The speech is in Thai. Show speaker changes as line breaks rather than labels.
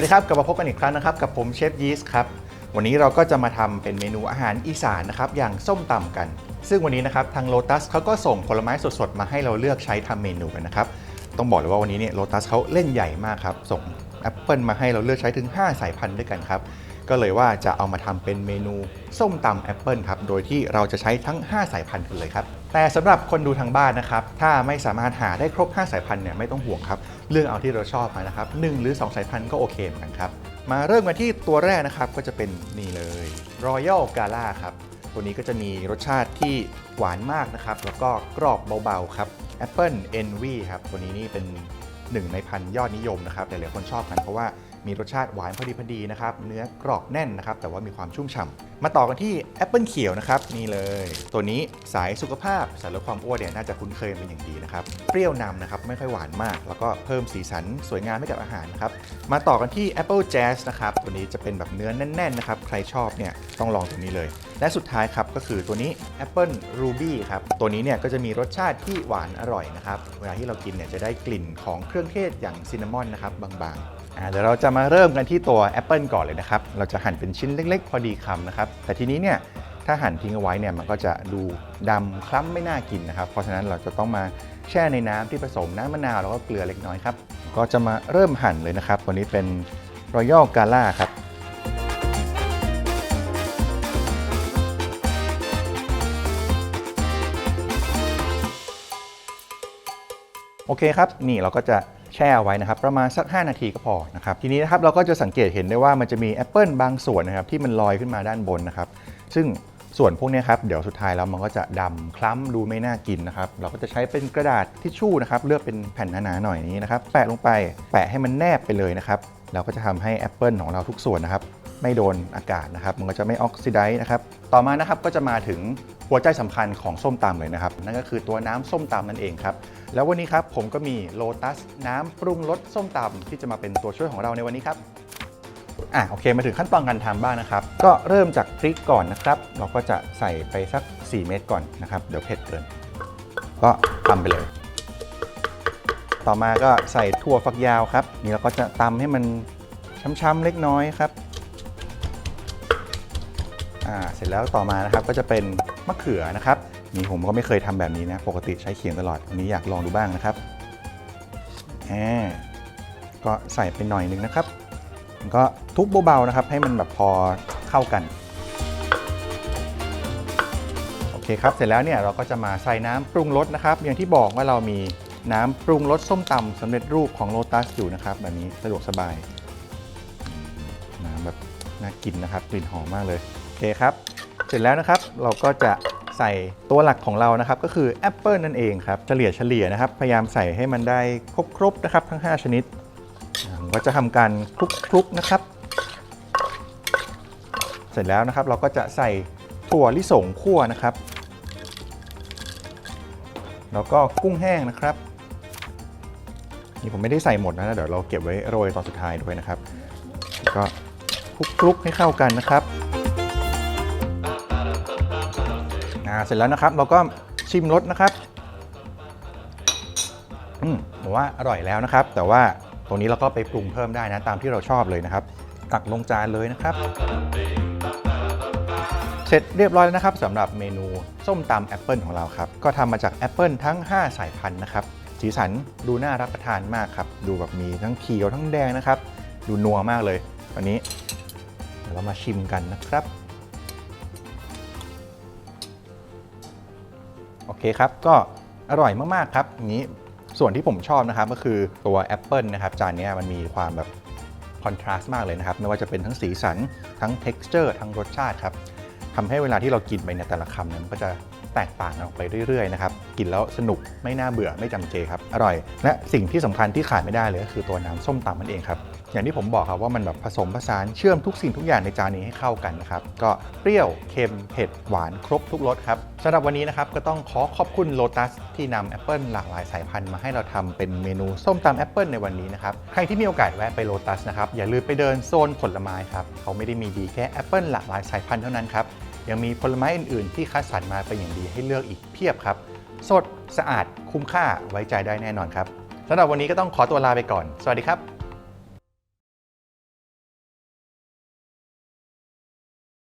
วัสดีครับกลับมาพบกันอีกครั้งนะครับ กับผมเชฟยีสครับ วันนี้เราก็จะมาทำเป็นเมนูอาหารอีสานนะครับอย่างส้มตำกัน ซึ่งวันนี้นะครับทางโลตัสเขาก็ส่งผลไม้สดๆ มาให้เราเลือกใช้ทำเมนูกันนะครับ ต้องบอกเลยว่าวันนี้เนี่ยโลตัสเขาเล่นใหญ่มากครับ ส่งแอปเปิลมาให้เราเลือกใช้ถึง 5 สายพันธุ์ด้วยกันครับ ก็เลยว่าจะเอามาทำเป็นเมนูส้มตำแอปเปิลครับ โดยที่เราจะใช้ทั้ง 5 สายพันธุ์กันเลยครับ แต่สำหรับคนดูทางบ้านนะครับ ถ้าไม่สามารถหาได้ครบ 5 สายพันธุ์เนี่ยไม่ต้องห่วงครับเลือกเอาที่เราชอบมานะครับหนึ่งหรือ 2 สายพันธุ์ก็โอเคเหมือนกันครับ มาเริ่มกันที่ตัวแรกนะครับก็จะเป็นนี่เลย Royal Gala ครับ ตัวนี้ก็จะมีรสชาติที่หวานมากนะครับ แล้วก็กรอบเบาๆครับ Apple Envy ครับ ตัวนี้นี่เป็นหนึ่งในพันธุ์ยอดนิยมนะครับหลายๆคนชอบกันเพราะว่า มีรสชาติหวานพอดีพอดีนะครับ เนื้อกรอบแน่นนะครับ แต่ว่ามีความชุ่มฉ่ำมาต่อกันที่แอปเปิลเขียวนะครับ นี่เลย ตัวนี้สายสุขภาพสายลดความอ้วนเนี่ยน่าจะคุ้นเคยเป็นอย่างดีนะครับ เปรี้ยวนำนะครับ ไม่ค่อยหวานมาก แล้วก็เพิ่มสีสันสวยงามให้กับอาหารนะครับ มาต่อกันที่ Apple Jazz นะครับ ตัวนี้จะเป็นแบบเนื้อแน่นๆนะครับ ใครชอบเนี่ยต้องลองตัวนี้เลย และสุดท้ายครับก็คือตัวนี้ Apple Ruby ครับ ตัวนี้เนี่ยก็จะมีรสชาติที่หวานอร่อยนะครับ เวลาที่เรากินเนี่ยจะได้กลิ่นของเครื่องเทศอย่างซินนามอนนะครับบางๆ เดี๋ยวเราจะมาเริ่มกันที่ตัวแอปเปิลก่อนเลยนะครับ เราจะหั่นเป็นชิ้นเล็ก ๆ พอดีคำนะครับ แต่ทีนี้เนี่ยถ้าหั่นทิ้งเอาไว้เนี่ยมันก็จะดูดำคล้ำไม่น่ากินนะครับ เพราะฉะนั้นเราจะต้องมาแช่ในน้ำที่ผสมน้ำมะนาวแล้วก็เกลือเล็กน้อยครับ ก็จะมาเริ่มหั่นเลยนะครับ ตัวนี้เป็น Royal Gala ครับโอเคครับ นี่เราก็จะ แช่เอาไว้นะครับประมาณสัก 5 นาทีก็พอนะครับทีนี้นะครับเราก็จะสังเกตเห็นได้ว่ามันจะมีแอปเปิลบางส่วนนะครับที่มันลอยขึ้นมาด้านบนนะครับซึ่งส่วนพวกนี้ครับเดี๋ยวสุดท้ายแล้วมันก็จะดำคล้ำดูไม่น่ากินนะครับเราก็จะใช้เป็นกระดาษทิชชู่นะครับเลือกเป็นแผ่นหนาๆหน่อยนี้นะครับแปะลงไปแปะให้มันแนบไปเลยนะครับเราก็จะทำให้แอปเปิลของเราทุกส่วนนะครับ ไม่โดนอากาศนะครับ มันก็จะไม่ออกซิไดซ์นะครับ ต่อมานะครับก็จะมาถึงหัวใจสำคัญของส้มตำเลยนะครับ นั่นก็คือตัวน้ำส้มตำนั่นเองครับ แล้ววันนี้ครับผมก็มีโลตัสน้ำปรุงรสส้มตำที่จะมาเป็นตัวช่วยของเราในวันนี้ครับอะโอเคมาถึงขั้นตอนการทำบ้างนะครับ ก็เริ่มจากพริกก่อนนะครับ เราก็จะใส่ไปสัก 4 เม็ดก่อนนะครับ เดี๋ยวเผ็ดเกิน ก็ทำไปเลย ต่อมาก็ใส่ถั่วฝักยาวครับ นี่เราก็จะตำให้มันช้ำๆเล็กน้อยครับ อ่าเสร็จแล้วต่อมานะครับก็จะเป็นมะเขือนะครับนี่ผมก็ไม่เคยทำแบบนี้นะ ปกติใช้เขียงตลอดวันนี้อยากลองดูบ้างนะครับแหมก็ใส่ไปหน่อยนึงนะครับก็ทุบเบาๆนะครับ ให้มันแบบพอเข้ากันโอเคครับเสร็จแล้วเนี่ยเราก็จะมาใส่น้ำปรุงรสนะครับ อย่างที่บอกว่าเรามีน้ำปรุงรสส้มตำสำเร็จรูปของโ o ตัสอยู่นะครับ แบบนี้สะดวกสบายน้ำแบบน่ากินนะครับกลิ่นหอมมากเลย เคครับ เสร็จแล้วนะครับเราก็จะใส่ตัวหลักของเรานะครับก็คือแอปเปิลนั่นเองครับเฉลี่ยเฉลี่ยนะครับ พยายามใส่ให้มันได้ครบๆนะครับทั้ง 5 ชนิดผมก็จะทำการคลุกๆนะครับ เสร็จแล้วนะครับเราก็จะใส่ถั่วลิสงคั่วนะครับ แล้วก็กุ้งแห้งนะครับ นี่ผมไม่ได้ใส่หมดนะเดี๋ยวเราเก็บไว้โรยตอนสุดท้ายด้วยนะครับแล้วก็คลุกๆให้เข้ากันนะครับ อ่าเสร็จแล้วนะครับ เราก็ชิมรสนะครับอืมผมว่าอร่อยแล้วนะครับ แต่ว่าตรงนี้เราก็ไปปรุงเพิ่มได้นะตามที่เราชอบเลยนะครับ ตักลงจานเลยนะครับ เสร็จเรียบร้อยแล้วนะครับสำหรับเมนูส้มตำแอปเปิลของเราครับ ก็ทำมาจากแอปเปิลทั้ง 5 สายพันธุ์นะครับสีสันดูน่ารับประทานมากครับ ดูแบบมีทั้งเขียวทั้งแดงนะครับ ดูนัวมากเลย วันนี้เดี๋ยวเรามาชิมกันนะครับ โอเคครับ ก็อร่อยมากๆครับนี้ส่วนที่ผมชอบนะครับก็คือตัวแอปเปิลนะครับจานนี้มันมีความแบบคอนทราสต์มากเลยนะครับ ไม่ว่าจะเป็นทั้งสีสัน ทั้ง texture ทั้งรสชาติครับทำให้เวลาที่เรากินไปในแต่ละคำเนี่ยมันก็จะแตกต่างกันออกไปเรื่อยๆนะครับ กินแล้วสนุกไม่น่าเบื่อไม่จำเจครับ อร่อย และสิ่งที่สำคัญที่ขาดไม่ได้เลยก็คือตัวน้ำส้มตำมันเองครับ อย่างที่ผมบอกครับว่ามันแบบผสมผสานเชื่อมทุกสิ่งทุกอย่างในจานนี้ให้เข้ากันนะครับ ก็เปรี้ยวเค็มเผ็ดหวานครบทุกรสครับสำหรับวันนี้นะครับก็ต้องขอขอบคุณโ o ตัสที่นำแอปเปิลหลากหลายสายพันธุ์มาให้เราทำเป็นเมนูส้มตำแอปเปิลในวันนี้นะครับ ใครที่มีโอกาสแวะไปโ o ตัสนะครับอย่าลืมไปเดินโซนผลไม้ครับเขาไม่ได้มีดีแค่แอปเปิลหลากหลายสายพันธุ์เท่านั้นครับยังมีผลไม้อื่นๆ ที่คัดสรรมาเป็นอย่างดีให้เลือกอีกเพียบครับสดสะอาดคุ้มค่าไว้ใจได้แน่นอนครับสำหรับวันนี้ก็ต้องขอตัวลาไปก่อน สวัสดีครับ